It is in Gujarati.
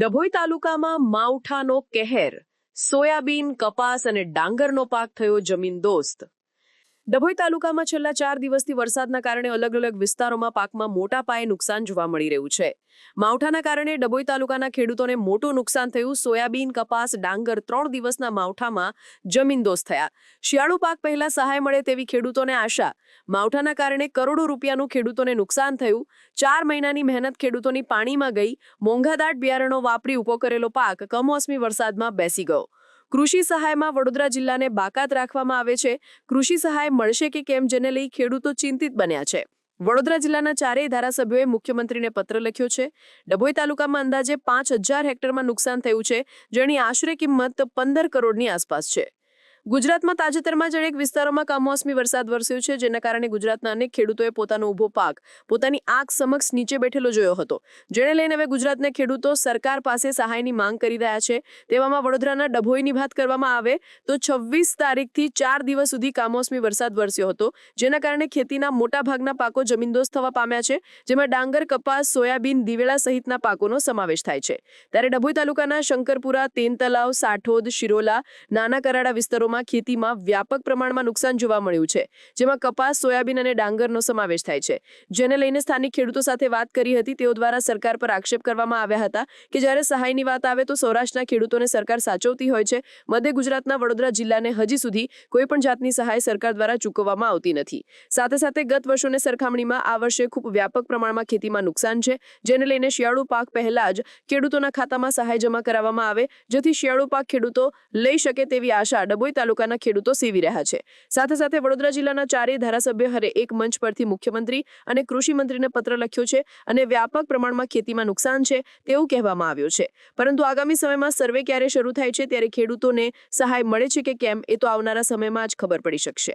ડભોઈ તાલુકામાં માવઠાનો કહેર સોયાબીન કપાસ અને ડાંગરનો પાક થયો જમીન દોસ્ત. ડભોઈ તાલુકામાં છેલ્લા ચાર દિવસથી વરસાદના કારણે અલગ અલગ વિસ્તારોમાં પાકમાં મોટા પાયે નુકસાન જોવા મળી રહ્યું છે. માવઠાના કારણે ડભોઈ તાલુકાના ખેડૂતોને મોટું નુકસાન થયું. સોયાબીન, કપાસ, ડાંગર ત્રણ દિવસના માવઠામાં જમીનદોસ્ત થયા. શિયાળુ પાક પહેલા સહાય મળે તેવી ખેડૂતોને આશા. માવઠાના કારણે કરોડો રૂપિયાનું ખેડૂતોને નુકસાન થયું. ચાર મહિનાની મહેનત ખેડૂતોની પાણીમાં ગઈ. મોંઘાદાટ બિયારણો વાપરી ઊભો કરેલો પાક કમોસમી વરસાદમાં બેસી ગયો. કૃષિ સહાયમાં વડોદરા જિલ્લાને બાકાત રાખવામાં આવે છે. કૃષિ સહાય મળશે કે કેમ જેને લઈ ખેડૂતો ચિંતિત બન્યા છે. વડોદરા જિલ્લાના ચારેય ધારાસભ્યોએ મુખ્યમંત્રીને પત્ર લખ્યો છે. ડભોઈ તાલુકામાં અંદાજે પાંચ હજાર હેક્ટરમાં નુકસાન થયું છે, જેની આશરે કિંમત પંદર કરોડની આસપાસ છે. ગુજરાતમાં તાજેતરમાં જ અનેક વિસ્તારોમાં કમોસમી વરસાદ વરસ્યો છે, જેના કારણે ગુજરાતના અનેક ખેડૂતોએ પોતાનો ઊભો પાક, પોતાની આંખ સમક્ષ નીચે બેઠેલો જોયો હતો. જેને લઈને હવે ગુજરાતના ખેડૂતો સરકાર પાસે સહાયની માંગ કરી રહ્યા છે. તેવામાં વડોદરાના ડભોઈની વાત કરવામાં આવે, તો છવ્વીસ તારીખથી ચાર દિવસ સુધી કમોસમી વરસાદ વરસ્યો હતો, જેના કારણે ખેતીના મોટા ભાગના પાકો જમીનદોસ્ત થવા પામ્યા છે, જેમાં ડાંગર, કપાસ, સોયાબીન દિવેળા સહિતના પાકોનો સમાવેશ થાય છે. ત્યારે ડભોઈ તાલુકાના શંકરપુરા તેન તલાવ સાઠોદ, શિરોલા, નાના કરાડા વિસ્તારોમાં ખેતીમાં વ્યાપક પ્રમાણમાં નુકસાન જોવા મળ્યું છે, જેમાં કપાસ, સોયાબીન અને ડાંગરનો સમાવેશ થાય છે. જેને લઈને સ્થાનિક ખેડૂતો સાથે વાત કરી હતી, તેઓ દ્વારા સરકાર પર આક્ષેપ કરવામાં આવ્યા હતા કે જ્યારે સહાયની વાત આવે તો સૌરાષ્ટ્રના ખેડૂતોને સરકાર સાચવતી હોય છે, મધ્ય ગુજરાતના વડોદરા જિલ્લાને હજી સુધી કોઈ પણ જાતની સહાય સરકાર દ્વારા ચૂકવવામાં આવતી નથી. સાથે સાથે ગત વર્ષોની સરખામણીમાં આ વર્ષે ખૂબ વ્યાપક પ્રમાણમાં ખેતીમાં નુકસાન છે, જેને લઈને શિયાળુ પાક પહેલા જ ખેડૂતોના ખાતામાં સહાય જમા કરાવવામાં આવે, જેથી શિયાળુ પાક ખેડૂતો લઈ શકે તેવી આશા ડભોઈ તાલુકાના ખેડૂતો સેવી રહ્યા છે. સાથે સાથે વડોદરા જિલ્લાના ચારેય ધારાસભ્ય હરે એક મંચ પરથી મુખ્યમંત્રી અને કૃષિ મંત્રીને પત્ર લખ્યો છે અને વ્યાપક પ્રમાણમાં ખેતીમાં નુકસાન છે તેવું કહેવામાં આવ્યું છે. પરંતુ આગામી સમયમાં સર્વે ક્યારે શરૂ થાય છે ત્યારે ખેડૂતોને સહાય મળે છે કે કેમ એ તો આવનારા સમયમાં જ ખબર પડી શકશે.